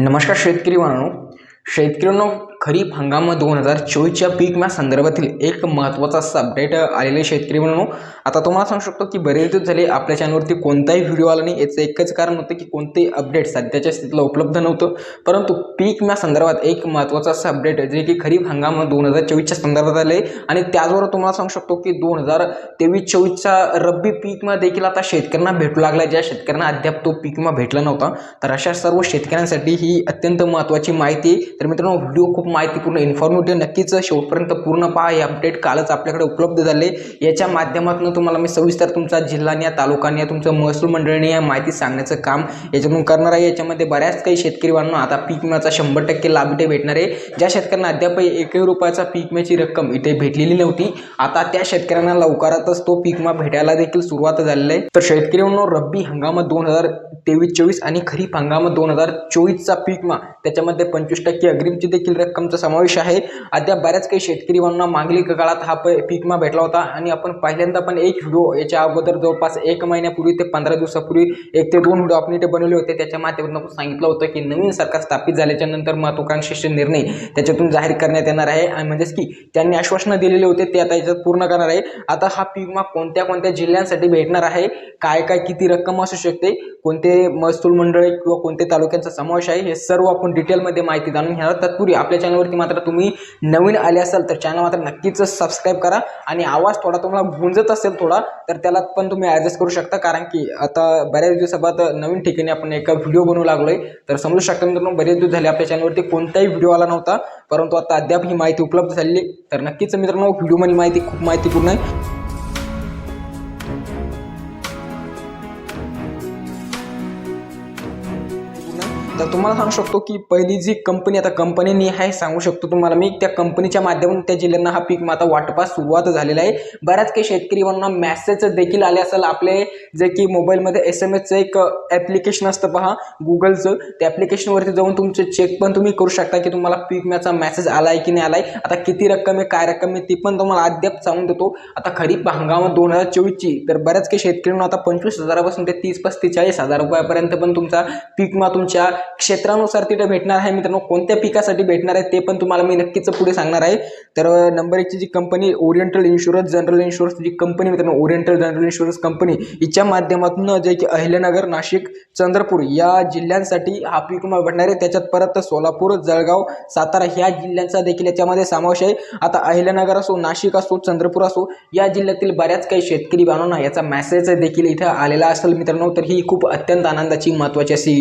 नमस्कार शेतकरी बांधवांनो शेतकऱ्यांनो खरीप हंगाम दोन हजार चोवीसच्या पीक विमा संदर्भातील एक महत्त्वाचा असा अपडेट आलेले शेतकरी म्हणून. आता तुम्हाला सांगू शकतो की बरेच दिवस झाले आपल्या चॅनलवरती कोणताही व्हिडिओ आला नाही. याचं एकच कारण होतं की कोणतेही अपडेट सध्याच्या स्थितीला उपलब्ध नव्हतं. परंतु पीक विमा संदर्भात एक महत्त्वाचा असं अपडेट जे की खरीप हंगाम दोन हजार चोवीसच्या संदर्भात आले. आणि त्याचबरोबर तुम्हाला सांगू शकतो की दोन हजार तेवीस चोवीसचा रब्बी पीक विमा देखील आता शेतकऱ्यांना भेटू लागला ज्या शेतकऱ्यांना अद्याप तो पीक विमा भेटला नव्हता. तर अशा सर्व शेतकऱ्यांसाठी ही अत्यंत महत्त्वाची माहिती आहे. तर मित्रांनो व्हिडिओ खूप माहितीपूर्ण इन्फॉर्मेटिव्ह नक्कीच शेवटपर्यंत पूर्ण पहा. हे अपडेट कालच आपल्याकडे उपलब्ध झाले. याच्या माध्यमातून तुम्हाला मी सविस्तर तुमचा जिल्हा या तालुकाने या तुमचं महसूल मंडळीने या माहिती सांगण्याचं काम याच्यातून करणार आहे. याच्यामध्ये बऱ्याच काही शेतकरी बांधवांना आता पीक विम्याचा शंभर टक्के लाभ इथे भेटणार आहे. ज्या शेतकऱ्यांना अद्याप एकही रुपयाचा पीक विम्याची रक्कम इथे भेटलेली नव्हती. आता त्या शेतकऱ्यांना लवकरातच तो पीक विमा भेटायला देखील सुरुवात झालेली आहे. तर शेतकरी म्हणून रब्बी हंगामात दोन हजार तेवीस चोवीस आणि खरीप हंगामात दोन हजार चोवीसचा पीक विमा त्याच्यामध्ये पंचवीस टक्के अग्रिमची देखील रक्कम रक्कमचा समावेश आहे. अद्याप बऱ्याच काही शेतकरी बांधवांना मागील काळात हा प- पीक भेटला होता आणि आपण पहिल्यांदा पण एक व्हिडिओ याच्या अगोदर जवळपास एक महिन्यापूर्वी ते पंधरा दिवसापूर्वी एक ते दोन व्हिडिओ आपण इथे बनवले होते. त्याच्या माध्यमातून आपण सांगितलं होतं की नवीन सरकार स्थापित झाल्याच्यानंतर महत्वाकांक्षी निर्णय त्याच्यातून जाहीर करण्यात येणार आहे. आणि म्हणजेच की त्यांनी आश्वासनं दिलेले होते ते आता याच्यात पूर्ण करणार आहे. आता हा पीक कोणत्या कोणत्या जिल्ह्यांसाठी भेटणार आहे? काय काय किती रक्कम असू शकते? कोणते महसूल मंडळे किंवा कोणते तालुक्यांचा समावेश आहे? हे सर्व आपण डिटेलमध्ये माहिती जाणून घेणार तत्पूर्वी आपल्या चॅनलवरती मात्र तुम्ही नवीन आले असाल तर चॅनल मात्र नक्कीच सबस्क्राईब करा. आणि आवाज थोडा तुम्हाला गुंजत असेल थोडा तर त्याला पण तुम्ही ॲडजस्ट करू शकता. कारण की आता बऱ्याच दिवसाबाद नवीन ठिकाणी आपण एका व्हिडिओ बनवू लागलोय. तर समजू शकता मित्रांनो बरेच दिवस झाले आपल्या चॅनलवरती कोणताही व्हिडिओ आला नव्हता. परंतु आता अद्याप ही माहिती उपलब्ध झालेली आहे. तर नक्कीच मित्रांनो व्हिडिओमधील माहिती खूप माहितीपूर्ण आहे. तर तुम्हाला सांगू शकतो की पहिली जी कंपनी आता कंपनीने आहे सांगू शकतो तुम्हाला मी. त्या कंपनीच्या माध्यमातून त्या जिल्ह्यांना हा पीक आता वाटपास सुरुवात झालेला आहे. बऱ्याच काही शेतकरी बांधवांना मॅसेज देखील आले असेल आपले जे की मोबाईलमध्ये एस एम एसचं एक ॲप्लिकेशन असतं पहा गुगलचं त्या ॲप्लिकेशनवरती जाऊन तुमचे चेक पण तुम्ही करू शकता की तुम्हाला पीक विम्याचा मेसेज आला आहे की नाही आला आहे आता किती रक्कम आहे काय रक्कम आहे ती पण तुम्हाला अद्याप सांगून देतो. आता खरीप हंगामात दोन हजार चोवीसची तर बऱ्याच काही शेतकऱ्यांना आता पंचवीस हजारापासून ते तीस पस्तीस चाळीस हजार रुपयापर्यंत पण तुमचा पीक विमा तुमच्या क्षेत्रानुसार तिथं भेटणार आहे. मित्रांनो कोणत्या पिकासाठी भेटणार आहे ते पण तुम्हाला मी नक्कीच पुढे सांगणार आहे. तर नंबर एकची जी company Oriental insurance general insurance जी कंपनी मित्रांनो ओरिएंटल जनरल इन्शुरन्स कंपनी हिच्या माध्यमातून जे की अहिल्यानगर नाशिक चंद्रपूर या जिल्ह्यांसाठी हा पीक विमा भेटणार आहे. त्याच्यात परत सोलापूर जळगाव सातारा ह्या जिल्ह्यांचा देखील याच्यामध्ये समावेश आहे. आता अहिल्यानगर असो नाशिक असो चंद्रपूर असो या जिल्ह्यातील बऱ्याच काही शेतकरी बांधवांना याचा मेसेज देखील इथं आलेला असेल मित्रांनो. तर ही खूप अत्यंत आनंदाची महत्त्वाची अशी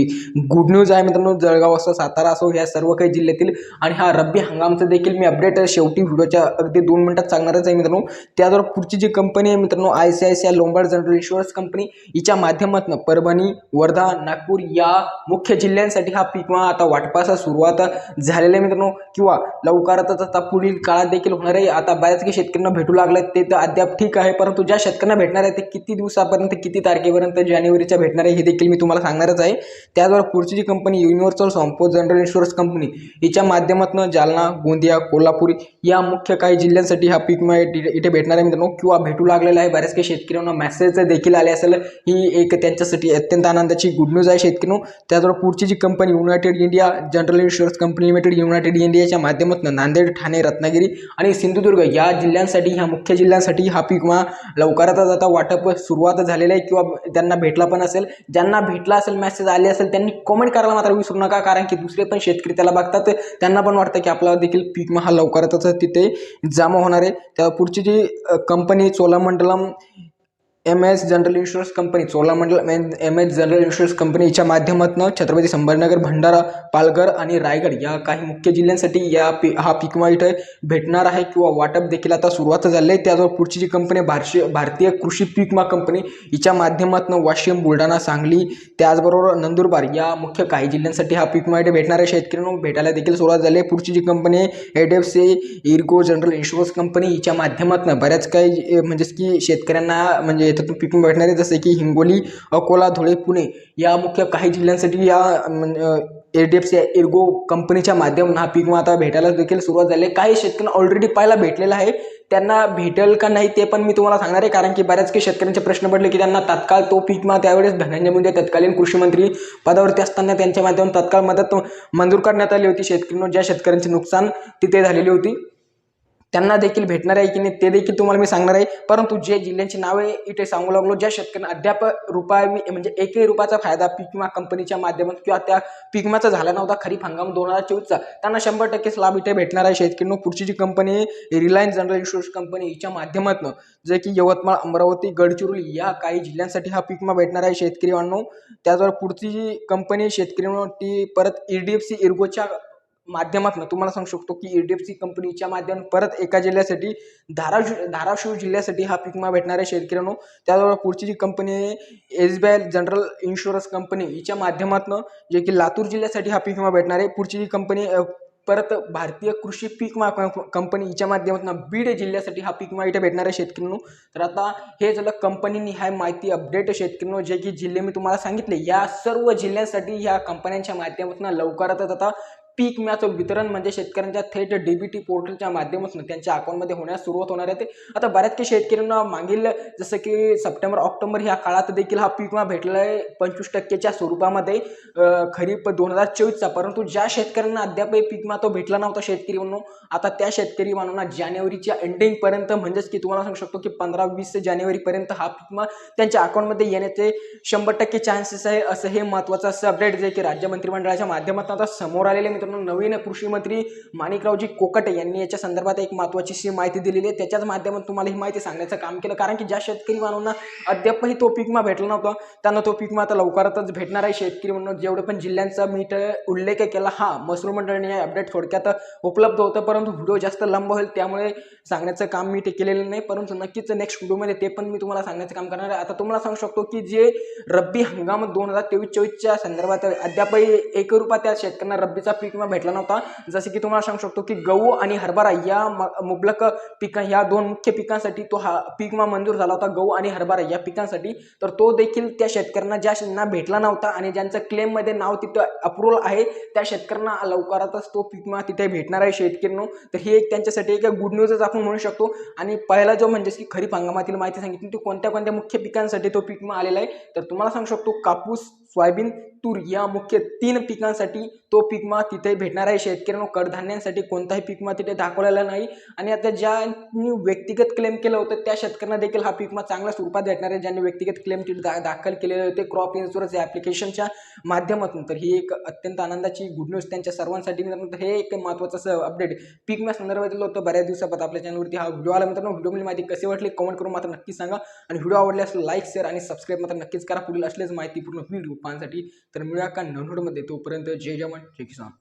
गुड न्यूज आहे. मित्रांनो जळगाव असो सातारा असो ह्या सर्व काही जिल्ह्यातील आणि हा रब्बी हंगामचं देखील मी अपडेट शेवटी व्हिडिओच्या अगदी दोन मिनिटात सांगणारच आहे मित्रांनो. त्याद्वारे पुढची जी कंपनी आहे मित्रांनो I C I C I Lombard general insurance company हिच्या माध्यमातून परभणी वर्धा नागपूर या मुख्य जिल्ह्यांसाठी हा पीक विमा आता वाटपाचा सुरुवात झालेला आहे मित्रांनो. किंवा लवकरातच आता पुढील काळात देखील होणार आहे. आता बऱ्याच काही शेतकऱ्यांना भेटू लागलं ते तर अद्याप ठीक आहे. परंतु ज्या शेतकऱ्यांना भेटणार आहे ते किती दिवसापर्यंत किती तारखेपर्यंत जानेवारीच्या भेटणार आहे हे देखील मी तुम्हाला सांगणारच आहे. त्याद्वारे पुढची जी company universal Sompo general insurance company हिच्या माध्यमातून जालना गोंदिया कोल्हापूर या मुख्य काही जिल्ह्यांसाठी हा पीक विमा इथे भेटणार आहे मित्रांनो. किंवा भेटू लागलेला आहे. बऱ्याच काही शेतकऱ्यांना मेसेज देखील आले असेल. ही एक त्यांच्यासाठी अत्यंत आनंदाची गुड न्यूज आहे शेतकऱ्यांनो. त्याचबरोबर पुढची जी company united India general insurance company limited united इंडियाच्या माध्यमातून नांदेड ठाणे रत्नागिरी आणि सिंधुदुर्ग या जिल्ह्यांसाठी ह्या मुख्य जिल्ह्यांसाठी हा पीक विमा लवकरातच आता वाटप सुरुवात झालेलं आहे. किंवा त्यांना भेटला पण असेल. ज्यांना भेटला असेल मेसेज आले असेल त्यांनी कॉमेंट करायला मात्र विसरू नका कारण की दुसरे पण शेतकरी त्याला बघतात. त्यांना पण वाटतं की आपला देखील पीक महा हा लवकरातच तिथे जमा होणार आहे. त्या पुढची जी company Cholamandalam M S general insurance company Cholamandal M M S general insurance कंपनीच्या माध्यमातून छत्रपती संभाजीनगर भंडारा पालघर आणि रायगड या काही मुख्य जिल्ह्यांसाठी या पी हा पीक विमा भेटणार आहे किंवा वाटप देखील आता सुरुवात झाली आहे. त्याचबरोबर पुढची जी कंपनी भारतीय भारतीय कृषी पीकमा कंपनी हिच्या माध्यमातून वाशिम बुलढाणा सांगली त्याचबरोबर नंदुरबार या मुख्य काही जिल्ह्यांसाठी हा पीक विमा भेटणार आहे. शेतकऱ्यांना भेटायला देखील सुरुवात झाली आहे. पुढची जी कंपनी आहे add F C ERGO general insurance company हिच्या माध्यमातून बऱ्याच काही म्हणजेच की शेतकऱ्यांना म्हणजे याच्यातून पीक भेटणारे भेटणार आहे जसे की हिंगोली अकोला धुळे पुणे या मुख्य काही जिल्ह्यांसाठी या A D F C ERGO कंपनीच्या माध्यमातून हा पीक विमा आता भेटायला देखील सुरुवात झाली आहे. काही शेतकऱ्यांना ऑलरेडी पाहायला भेटलेला आहे. त्यांना भेटेल का नाही ते पण मी तुम्हाला सांगणार आहे. कारण की बऱ्याच काही शेतकऱ्यांचे प्रश्न पडले की त्यांना तात्काळ तो पीक विमा त्यावेळेस धनंजय मुंडे तत्कालीन कृषी मंत्री पदावरती असताना त्यांच्या माध्यमातून तात्काळ मदत मंजूर करण्यात आली होती. शेतकऱ्यांना ज्या शेतकऱ्यांचे नुकसान तिथे झालेली होती. त्यांना देखील भेटणार आहे की नाही ते देखील तुम्हाला मी सांगणार आहे. परंतु जे जिल्ह्यांची नावे इथे सांगू लागलो ज्या शेतकऱ्यांना अद्याप रुपया म्हणजे एकही रुपयाचा फायदा पीक विमा कंपनीच्या माध्यमातून किंवा त्या पीक विमाचा झाला नव्हता खरीप हंगाम दोन हजार चोवीसचा त्यांना शंभर टक्केच लाभ इथे भेटणार आहे शेतकऱ्यांना पुढची जी company Reliance general insurance company हिच्या माध्यमातून जे की यवतमाळ अमरावती गडचिरोली या काही जिल्ह्यांसाठी हा पीक विमा भेटणार आहे शेतकरी बांधव. त्याचबरोबर पुढची जी कंपनी शेतकरी ती परत ई डी एफ सी इर्गोच्या माध्यमातून तुम्हाला सांगू शकतो की ई डी एफ सी कंपनीच्या माध्यमातून परत एका जिल्ह्यासाठी धाराशिव धाराशिव जिल्ह्यासाठी हा पीक विमा भेटणार आहे शेतकऱ्यांनो. त्याचबरोबर पुढची जी कंपनी आहे S B I general insurance company हिच्या माध्यमातून जे की लातूर जिल्ह्यासाठी हा पीक विमा भेटणार आहे. पुढची जी कंपनी परत भारतीय कृषी पीक विमा कंपनी हिच्या माध्यमातून बीड जिल्ह्यासाठी हा पीक विमा इथे भेटणार आहे शेतकऱ्यांनो. तर आता हे झालं कंपनीनी हाय माहिती अपडेट शेतकऱ्यांनो जे की जिल्हे मी तुम्हाला सांगितले या सर्व जिल्ह्यांसाठी या कंपन्यांच्या माध्यमातून लवकरातच आता पीक विम्याचं वितरण म्हणजे शेतकऱ्यांच्या थेट डीबीटी पोर्टलच्या माध्यमातून त्यांच्या अकाउंटमध्ये होण्यास सुरुवात होणार आहे. ते आता बऱ्याच काही शेतकऱ्यांना मागील जसं की सप्टेंबर ऑक्टोबर ह्या काळात देखील हा पीक विमा भेटला आहे पंचवीस टक्केच्या स्वरूपामध्ये. खरीप दोन हजार चोवीसचा. परंतु ज्या शेतकऱ्यांना अद्यापही पीक विमा तो भेटला नव्हता शेतकरी म्हणून आता त्या शेतकरी मानवांना जानेवारीच्या एंडिंगपर्यंत म्हणजेच की तुम्हाला सांगू शकतो की पंधरा वीस जानेवारीपर्यंत हा पीक विमा त्यांच्या अकाउंटमध्ये येण्याचे शंभर टक्के चान्सेस आहे असं हे महत्त्वाचं असं अपडेट जे की राज्य मंत्रिमंडळाच्या माध्यमातून आता समोर आलेले मित्रांनो नवीन कृषी मंत्री माणिकरावजी कोकटे यांनी याच्या संदर्भात एक महत्त्वाची शी माहिती दिलेली आहे. त्याच्याच माध्यमातून तुम्हाला ही माहिती सांगण्याचं काम केलं. कारण की ज्या शेतकरी मानवांना अद्यापही तो पीक भेटला नव्हता त्यांना तो पीक आता लवकरातच भेटणार आहे. शेतकरी म्हणून जेवढे पण जिल्ह्यांचा मी उल्लेख केला हा महसूल मंडळाने हे अपडेट थोडक्यात उपलब्ध होतं. परंतु व्हिडिओ जास्त लंब होईल त्यामुळे सांगण्याचं काम मी ते केलेलं नाही. परंतु नक्कीच नेक्स्ट व्हिडिओमध्ये ते पण मी तुम्हाला सांगण्याचं काम करणार आहे. आता तुम्हाला सांगू शकतो की जे रब्बी हंगाम दोन हजार तेवीस चोवीसच्या संदर्भात अद्यापही एक रुपया त्या शेतकऱ्यांना रब्बीचा पीक किंवा भेटला नव्हता. जसे की तुम्हाला सांगू शकतो की गहू आणि हरभरा या म- मुबलक पिका या दोन मुख्य पिकांसाठी तो हा पीक विमा मंजूर झाला होता गहू आणि हरभरा या पिकांसाठी. तर तो देखील त्या शेतकऱ्यांना ज्या ज्यांना भेटला नव्हता आणि ज्यांचं क्लेममध्ये नाव तिथं अप्रुव्हल आहे त्या शेतकऱ्यांना लवकरातच तो पीक विमा तिथे भेटणार आहे शेतकऱ्यांनो. तर ही एक त्यांच्यासाठी एक गुड न्यूजच आपण म्हणू शकतो. आणि पहिला जो म्हणजे की खरीप हंगामातील माहिती सांगितली ती कोणत्या कोणत्या मुख्य पिकांसाठी तो पीक विमा आलेला आहे. तर तुम्हाला सांगू शकतो कापूस सोयाबीन तूर या मुख्य तीन पिकांसाठी तो पिकमा तिथे भेटणार आहे. शेतकऱ्यांना कडधान्यांसाठी कोणताही पिकमा तिथे दाखवलेला नाही. आणि आता ज्यांनी व्यक्तिगत क्लेम केलं होतं त्या शेतकऱ्यांना देखील हा पिकमा चांगल्या स्वरूपात भेटणार आहे. ज्यांनी व्यक्तिगत क्लेम तिथे दा दाखल केलेले होते क्रॉप इन्शुरन्स या ॲप्लिकेशनच्या माध्यमातून. तर ही एक अत्यंत आनंदाची गुड न्यूज त्यांच्या सर्वांसाठी. मित्रांनो हे एक महत्त्वाचं असं अपडेट पीक संदर्भातील होतं बऱ्याच दिवसापासून आपल्या चॅनलवरती हा व्हिडिओ आला. मित्रांनो व्हिडिओमध्ये माहिती कशी वाटली? कमेंट करून मात्र नक्की सांगा. आणि व्हिडिओ आवडल्यास लाईक शेअर आणि सबस्क्राईब मात्र नक्कीच करा. पुढील असलेच माहितीपूर्ण व्हिडिओ पाहण्यासाठी तर मिळूया का नवनोडमध्ये तोपर्यंत जय जवान जय किसान.